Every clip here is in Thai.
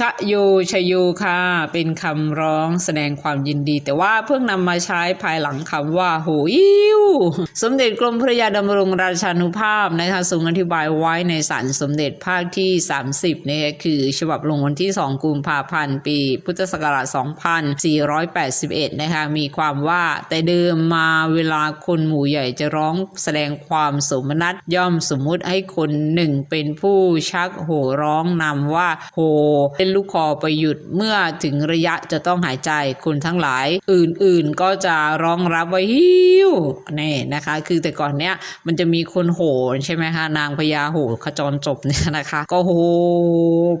ชะโยชโยค่ะ เป็นคำร้องแสดงความยินดี แต่ว่าเพิ่งนำมาใช้ภายหลังคำว่าโหยิวสมเด็จกรมพระยาดำรงราชานุภาพนะคะทรงอธิบายไว้ในสารสมเด็จภาคที่ 30เนี่ยคือฉบับลงวันที่ 2 กุมภาพันธ์ ปี พุทธศักราช 2481 นะคะ มีความว่าแต่เดิมมาเวลาคนหมู่ใหญ่จะร้องแสดงความสมนัตย่อมสมมุติให้คนหนึ่งเป็นผู้ชักโห่ร้องนำว่าโหเป็นลูกคอไปหยุดเมื่อถึงระยะจะต้องหายใจคนทั้งหลายอื่นๆก็จะร้องรับว่าฮิวนี่นะคะ คือแต่ก่อนเนี้ยมันจะมีคนโหใช่ไหมคะนางพญาโหขจรจบเนี่ยนะคะ ก็โห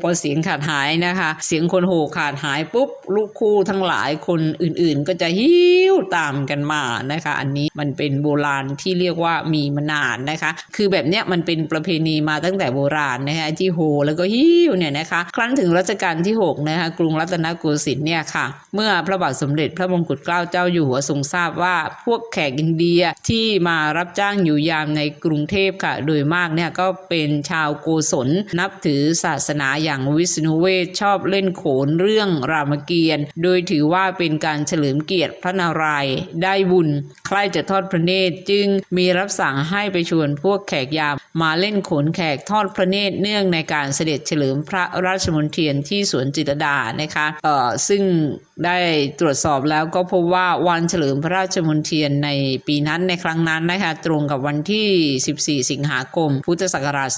พอเสียงขาดหายนะคะ เสียงคนโหขาดหายปุ๊บลูกคู่ทั้งหลายคนอื่นๆ ก็จะฮิวตามกันมานะคะ อันนี้มันเป็นโบราณที่เรียกว่ามีมานานนะคะ คือแบบเนี้ยมันเป็นประเพณีมาตั้งแต่โบราณนะคะที่โหแล้วก็ฮิวเนี่ยนะคะ ครั้นถึงรัชกาลที่6นะคะกรุงรัตนโกสินทร์เนี่ยค่ะ เมื่อพระบาทสมเด็จพระมงกุฎเกล้าเจ้าอยู่หัวทรงทราบว่าพวกแขกอินเดียที่มารับจ้างอยู่ยามในกรุงเทพค่ะ โดยมากเนี่ยก็เป็นชาวโกศลนับถือศาสนาอย่างวิษณุเวชชอบเล่นโขนเรื่องรามเกียรติ์โดยถือว่าเป็นการเฉลิมเกียรติพระนารายณ์ได้บุญ ใครจะทอดพระเนตรจึงมีรับสั่งให้ไปชวนพวกแขกยาม มาเล่นโขนแขกทอดพระเนตรเนื่องในการเสด็จเฉลิมพระราชมนเทียนที่สวนจิตรดานะคะเอ่อซึ่ง ได้ตรวจสอบแล้วก็พบว่าวันเฉลิมพระราชมนเทียนในปีนั้นในครั้งนั้นนะคะตรงกับวันที่ 14 สิงหาคม พุทธศักราช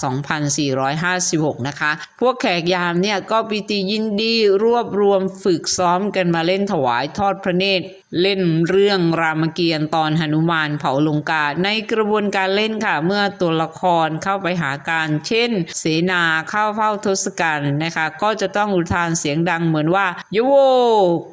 2456 นะคะ พวกแขกยามเนี่ยก็ปิติยินดีรวบรวมฝึกซ้อมกันมาเล่นถวายทอดพระเนตรเล่นเรื่องรามเกียรติ์ตอนหนุมานเผาลงกา ในกระบวนการเล่นค่ะ เมื่อตัวละครเข้าไปหาการ เช่น เสนาเข้าเฝ้าทศกัณฐ์นะคะ ก็จะต้องอุทานเสียงดังเหมือนว่าโยโว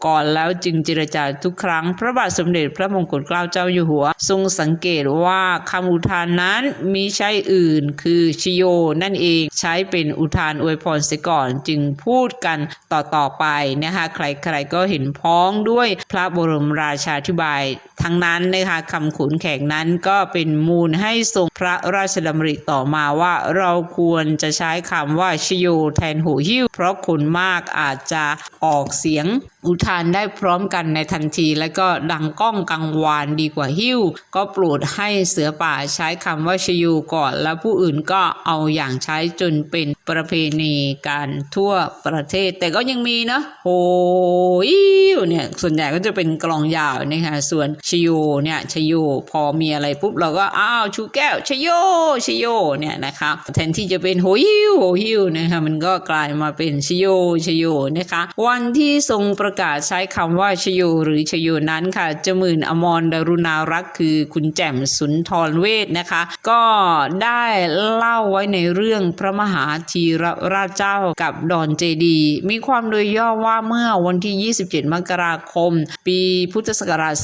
ก่อนแล้วจึงเจรจาทุกครั้ง พระบาทสมเด็จพระมงกุฎเกล้าเจ้าอยู่หัว ทรงสังเกตว่าคำอุทานนั้นมีใช่อื่น คือชโยนั่นเองใช้เป็นอุทานอวยพรเสียก่อนจึงพูดกันต่อๆไปนะคะใครๆก็เห็นพ้องด้วยพระบรมราชาธิบายทั้งนั้นนะคะคำขุนแขกนั้นก็เป็นมูลให้ทรงพระราชดำริต่อมาว่าเราควรจะใช้คำว่าชโยแทนหูหิ้ว เพราะคนมากอาจจะออกเสียงอุทานได้พร้อมกันในทันที และก็ดังก้องกังวานดีกว่าหิ้ว ก็โปรดให้เสือป่าใช้คำว่าชยูก่อน แล้วผู้อื่นก็เอาอย่างใช้จนเป็นประเพณีการทั่วประเทศ แต่ก็ยังมีนะโห วเนี่ยส่วนใหญ่ก็จะเป็นกลองยาวนะคะส่วนชโยเนี่ยชโยพอมีอะไรปุ๊บเราก็อ้าวชูแก้วชโยชโยเนี่ยนะคะแทนที่จะเป็นโหยิวโหยิวนะคะมันก็กลายมาเป็นชโยชโยนะคะวันที่ทรงประกาศใช้คำว่าชโยหรือชโยนั้นค่ะจมื่นอมรดารุณารักษ์คือคุณแจ่มสุนทรเวทนะคะ ก็ได้เล่าไว้ในเรื่องพระมหาธีรราชเจ้ากับดอนเจดี มีความโดยย่อว่าเมื่อวันที่ 27 มกราคม ปีพุทธศักราช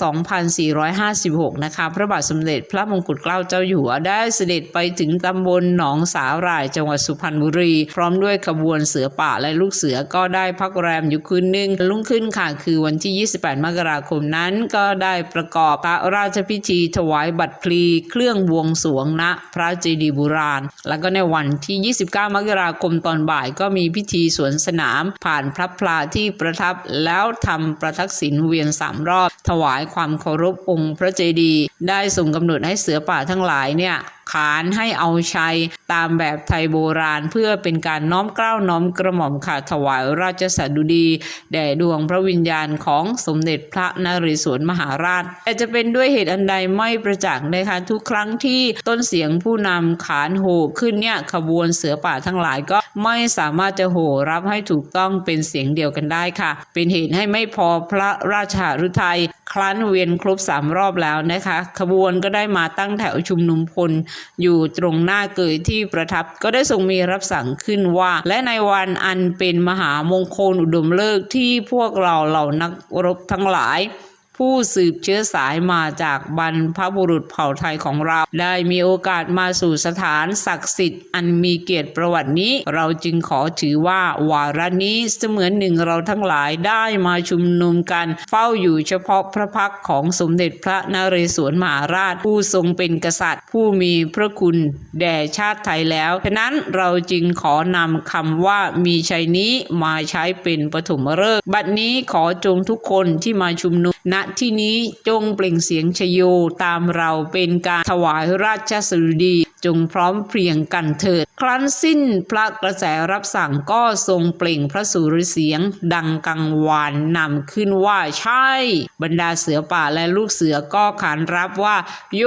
2456 นะคะ พระบาทสมเด็จพระมงกุฎเกล้าเจ้าอยู่หัวได้เสด็จไปถึงตำบลหนองสาหร่ายจังหวัดสุพรรณบุรี พร้อมด้วยขบวนเสือป่าและลูกเสือก็ได้พักแรมอยู่คืนหนึ่งรุ่งขึ้นค่ะ คือวันที่ 28 มกราคมนั้นก็ได้ประกอบพระราชพิธีถวายบัตรพลีเครื่องบวงสรวงณพระเจดีย์โบราณ แล้วก็ในวันที่ 29 มกราคมตอนบ่ายก็มีพิธีสวนสนามผ่านพระพลาที่ประทับแล้วทำประทักษิณเวียนสามรอบ ถวายความเคารพองค์พระเจดีย์ได้ทรงกำหนดให้เสือป่าทั้งหลายเนี่ย ขานให้เอาชัยตามแบบไทยโบราณเพื่อเป็นการน้อมเกล้าน้อมกระหม่อมค่ะถวายราชสดุดี แด่ดวงพระวิญญาณของสมเด็จพระนเรศวรมหาราช แต่จะเป็นด้วยเหตุอันใดไม่ประจักษ์นะคะทุกครั้งที่ต้นเสียงผู้นำขานโห่ขึ้นเนี่ยขบวนเสือป่าทั้งหลายก็ไม่สามารถจะโห่รับให้ถูกต้องเป็นเสียงเดียวกันได้ค่ะ เป็นเหตุให้ไม่พอพระราชาฤทัยครั้นเวียนครบสามรอบแล้วนะคะ ขบวนก็ได้มาตั้งแถวชุมนุมพลอยู่ตรงหน้าเกยที่ประทับก็ได้ทรงมีรับสั่งขึ้นว่า และในวันอันเป็นมหามงคลอุดมเลิกษ์ที่พวกเราเหล่านักรบทั้งหลาย ผู้สืบเชื้อสายมาจากบรรพบุรุษเผ่าไทยของเรา ได้มีโอกาสมาสู่สถานศักดิ์สิทธิ์อันมีเกียรติประวัตินี้ เราจึงขอถือว่าวาระนี้เสมือนหนึ่งเราทั้งหลายได้มาชุมนุมกัน เฝ้าอยู่เฉพาะพระพักของสมเด็จพระนเรศวรมหาราช ผู้ทรงเป็นกษัตริย์ ผู้มีพระคุณแด่ชาติไทยแล้วฉะนั้นเราจึงขอนำคำว่ามีชัยนี้มาใช้เป็นปฐมฤกษ์บัดนี้ขอจงทุกคนที่มาชุมนุม ณที่นี้จงเปล่งเสียงชโยตามเราเป็นการถวายราชสดุดี จงพร้อมเพรียงกันเถิดครั้นสิ้นพระกระแสรับสั่งก็ทรงเปล่งพระสุรเสียง ดังกังวานนำขึ้นว่าใช่ บรรดาเสือป่าและลูกเสือก็ขานรับว่า โย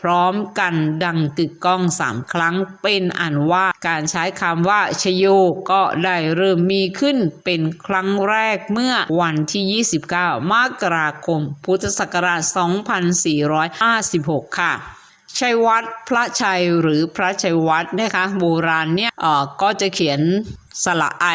พร้อมกันดังกึกก้องสามครั้งเป็นอันว่าการใช้คำว่าชโยก็ได้เริ่มมีขึ้นเป็นครั้งแรกเมื่อวันที่ 29 มกราคม พุทธศักราช 2456 ค่ะ ชัยวัดพระชัยหรือพระชัยวัดนะคะโบราณเนี่ยเออก็จะเขียน สระไอ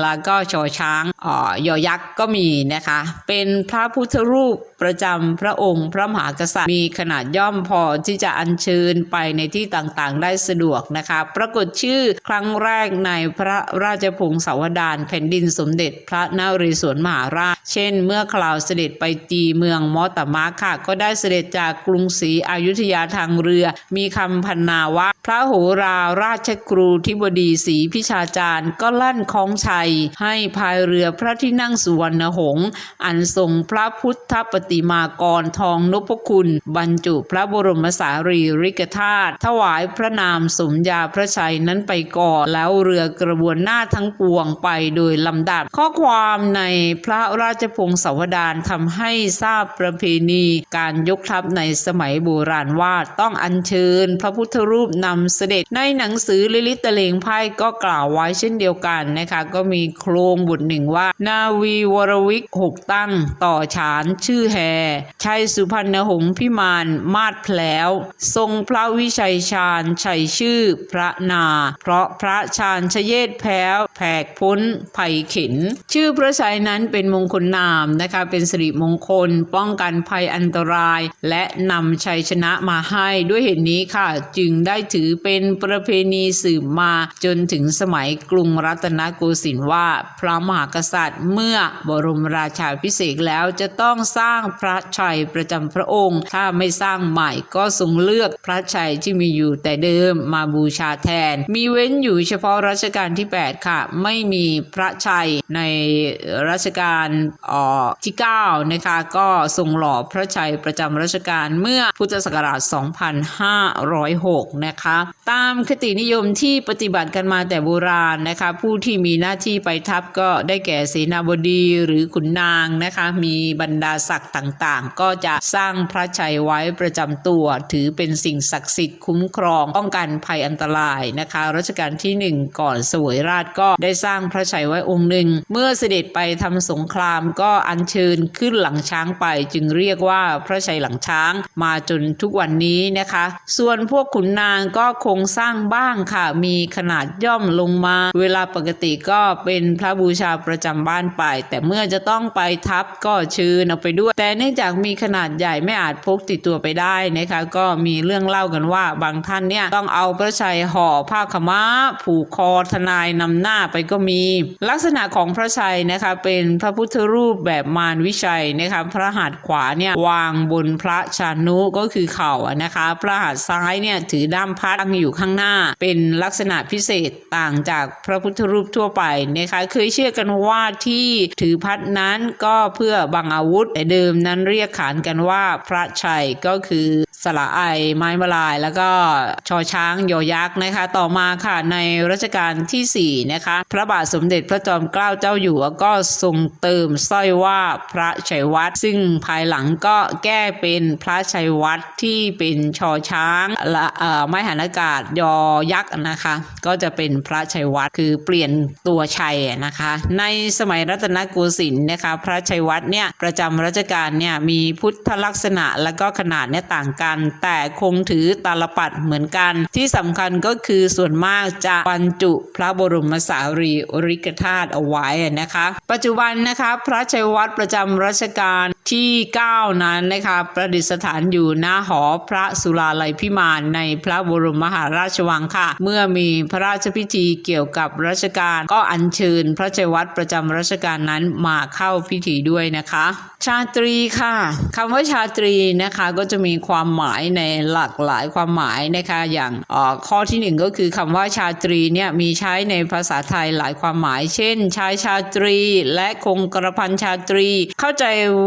แล้วก็ชอช้างอ่อยอยักษ์ก็มีนะคะ เป็นพระพุทธรูปประจำพระองค์พระมหากษัตริย์ มีขนาดย่อมพอที่จะอัญเชิญไปในที่ต่างๆ ได้สะดวกนะคะ ปรากฏชื่อครั้งแรกในพระราชพงศาวดารแผ่นดินสมเด็จพระนเรศวรมหาราช เช่น เมื่อคราวเสด็จไปตีเมืองมอตมะค่ะ ก็ได้เสด็จจากกรุงศรีอยุธยาทางเรือ มีคำพันนาว่า พระโหราราชครูทิบดีศรีพิชาจารย์ก็ลั่นคลองชัย ให้พายเรือพระที่นั่งสุวรรณหงษ์อันทรงพระพุทธปฏิมากรทองนพคุณ บรรจุพระบรมสารีริกธาตุถวายพระนามสมญาพระชัยนั้นไปก่อนแล้วเรือกระบวนหน้าทั้งปวงไปโดยลำดับ ข้อความในพระราชพงศาวดารทำให้ทราบประเพณีการยกทัพในสมัยโบราณว่าต้องอัญเชิญพระพุทธรูปนำเสด็จในหนังสือลิลิตตะเลงไพ่ก็กล่าวไว้เช่นเดียวกันนะคะก็มีโครงบทหนึ่งว่า นาวีวรวิกหกตั้งต่อฉานชื่อแฮชัยสุพรรณหงษ์พิมานมาดแผลว ทรงพระวิชัยชาญชัยชื่อพระนา เพราะพระชาญชเยศแพ้วแผกพ้นภัยเข็นชื่อพระชัยนั้นเป็นมงคลนามนะคะเป็นสิริมงคล ป้องกันภัยอันตราย และนำชัยชนะมาให้ด้วยเหตุนี้ค่ะ จึงได้ถือเป็นประเพณีสืบมาจนถึงสมัยกรุงรัตนโกสินทร์ว่า พระมหากษัตริย์เมื่อบรมราชาพิเศษแล้วจะต้องสร้างพระชัยประจำพระองค์ ถ้าไม่สร้างใหม่ก็ทรงเลือกพระชัยที่มีอยู่แต่เดิมมาบูชาแทน มีเว้นอยู่เฉพาะรัชกาลที่ 8 ค่ะ ไม่มีพระชัยในรัชกาลอ่อที่9นะคะก็ทรงหล่อพระชัยประจำรัชกาลเมื่อพุทธศักราช 2506 นะคะ ตามคตินิยมที่ปฏิบัติกันมาแต่โบราณนะนะคะ ผู้ที่มีหน้าที่ไปทัพก็ได้แก่เสนาบดีหรือขุนนางนะคะ มีบรรดาศักดิ์ต่างๆ ก็จะสร้างพระชัยไว้ประจำตัว ถือเป็นสิ่งศักดิ์สิทธิ์คุ้มครองป้องกันภัยอันตรายนะคะรัชกาลที่หนึ่งก่อนสวยราชก็ได้สร้างพระชัยไว้องค์หนึ่ง เมื่อเสด็จไปทำสงครามก็อัญเชิญขึ้นหลังช้างไป จึงเรียกว่าพระชัยหลังช้างมาจนทุกวันนี้นะคะ ส่วนพวกขุนนางก็คงสร้างบ้างค่ะ มีขนาดย่อมลงมาเวลาปกติก็เป็นพระบูชาประจำบ้านไป แต่เมื่อจะต้องไปทัพก็เชิญเอาไปด้วย แต่เนื่องจากมีขนาดใหญ่ไม่อาจพกติดตัวไปได้นะคะ ก็มีเรื่องเล่ากันว่าบางท่านเนี่ยต้องเอาพระชัยห่อผ้าขม้า ผูกคอทนายนำหน้าไปก็มี ลักษณะของพระชัยนะคะเป็นพระพุทธรูปแบบมารวิชัยนะคะพระหัตถ์ขวาเนี่ยวางบนพระชานุก็คือเข่านะคะ พระหัตถ์ซ้ายเนี่ยถือด้ามพัดตั้งอยู่ข้างหน้า เป็นลักษณะพิเศษต่างจากพระพุทธรูปทั่วไปนะคะเคยเชื่อกันว่าที่ถือพัดนั้นก็เพื่อบังอาวุธแต่เดิมนั้นเรียกขานกันว่าพระชัยก็คือ สระไอไม้มาลาย แล้วก็ชอช้างยอยักษ์นะคะ ต่อมาค่ะในรัชกาลที่4นะคะพระบาทสมเด็จพระจอมเกล้าเจ้าอยู่หัวก็ทรงเติมสร้อยว่าพระชัยวัดซึ่งภายหลังก็แก้เป็นพระชัยวัดที่เป็นชอช้างและไม้หันอากาศยอยักษ์นะคะ ก็จะเป็นพระชัยวัดคือเปลี่ยนตัวชัยนะคะ ในสมัยรัตนโกสินทร์นะคะ พระชัยวัดเนี่ยประจำรัชกาลเนี่ยมีพุทธลักษณะและก็ขนาดเนี่ยต่างกันแต่คงถือตาลปัดเหมือนกัน ที่สำคัญก็คือส่วนมากจะบรรจุพระบรมสารีริกธาตุเอาไว้นะคะ ปัจจุบันนะคะ พระชัยวัดประจำรัชกาลที่ 9 นั้นนะคะประดิษฐานอยู่ณหอพระสุราลัยพิมานในพระบรมมหาราชวังค่ะ เมื่อมีพระราชพิธีเกี่ยวกับรัชกาลก็อัญเชิญพระชัยวัตรประจำรัชกาลนั้นมาเข้าพิธีด้วยนะคะ ชาตรีค่ะคำว่าชาตรีนะคะก็จะมีความหมายในหลากหลายความหมายนะคะอย่างออข้อที่หนึ่งก็คือคำว่าชาตรีเนี่ยมีใช้ในภาษาไทยหลายความหมาย เช่นชายชาตรีและคงกระพันชาตรี เข้าใจ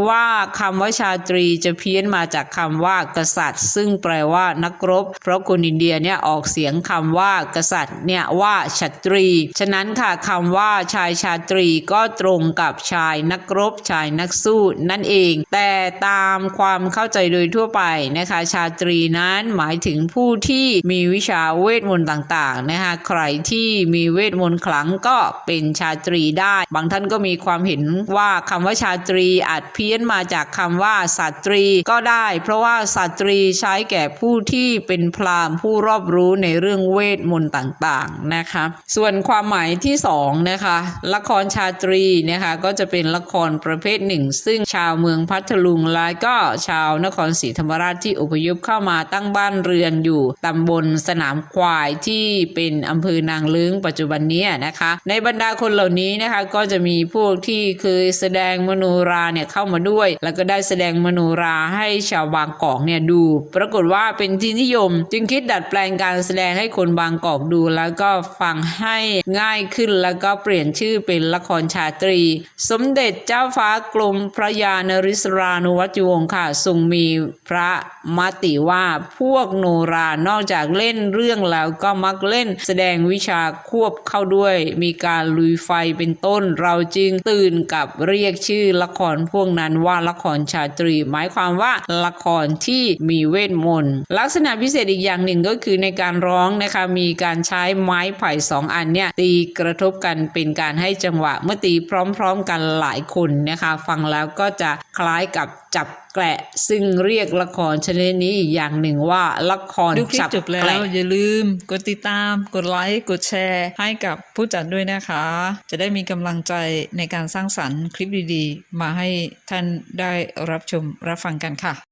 ว่าคำว่าชาตรีจะเพี้ยนมาจากคำว่ากษัตริย์ ซึ่งแปลว่านักรบ เพราะคนอินเดียเนี่ยออกเสียงคำว่ากษัตริย์เนี่ยว่าชัตรี ฉะนั้นค่ะคำว่าชายชาตรีก็ตรงกับชายนักรบ ชายนักสู้นั่นเอง แต่ตามความเข้าใจโดยทั่วไปนะคะชาตรีนั้นหมายถึงผู้ที่มีวิชาเวทมนต์ต่างๆนะคะใครที่มีเวทมนต์ขลังก็เป็นชาตรีได้ บางท่านก็มีความเห็นว่าคำว่าชาตรีอาจเพี้ยนมาาจากคำว่าสตรีก็ได้ เพราะว่าสตรีใช้แก่ผู้ที่เป็นพราหมณ์ผู้รอบรู้ในเรื่องเวทมนต์ต่างๆนะคะ ส่วนความหมายที่สองนะคะละครชาตรีนะคะก็จะเป็นละครประเภทหนึ่ง ซึ่งชาวเมืองพัทลุงและก็ชาวนครศรีธรรมราชที่อพยพเข้ามาตั้งบ้านเรือนอยู่ตำบลสนามควายที่เป็นอำเภอนางเลิ้งปัจจุบันนี้นะคะ ในบรรดาคนเหล่านี้นะคะก็จะมีพวกที่เคยแสดงมโนราเนี่ยเข้ามาด้วยแล้วก็ได้แสดงมโนราให้ชาวบางกอกเนี่ยดู ปรากฏว่าเป็นที่นิยม จึงคิดดัดแปลงการแสดงให้คนบางกอกดู แล้วก็ฟังให้ง่ายขึ้นแล้วก็เปลี่ยนชื่อเป็นละครชาตรี สมเด็จเจ้าฟ้ากรมพระยานริศรานุวัจวงศ์ค่ะทรงมีพระมติว่าพวกโนรานอกจากเล่นเรื่องแล้วก็มักเล่นแสดงวิชาควบเข้าด้วย มีการลุยไฟเป็นต้น เราจึงตื่นกับเรียกชื่อละครพวกนั้นว่าละครชาตรี หมายความว่าละครที่มีเวทมนต์ลักษณะพิเศษอีกอย่างหนึ่งก็คือในการร้องนะคะมีการใช้ไม้ไผ่สองอันเนี่ยตีกระทบกันเป็นการให้จังหวะเมื่อตีพร้อมๆกันหลายคนนะคะ ฟังแล้วก็จะคล้ายกับจับ แกละซึ่งเรียกละครชนิดนี้อีกอย่างหนึ่งว่าละครดูคลิปจับจบแล้แกละวอย่าลืม กดติดตาม กดไลค์ กดแชร์ ให้กับผู้จัดด้วยนะคะ จะได้มีกำลังใจในการสร้างสรรค์คลิปดีๆ มาให้ท่านได้รับชมรับฟังกันค่ะ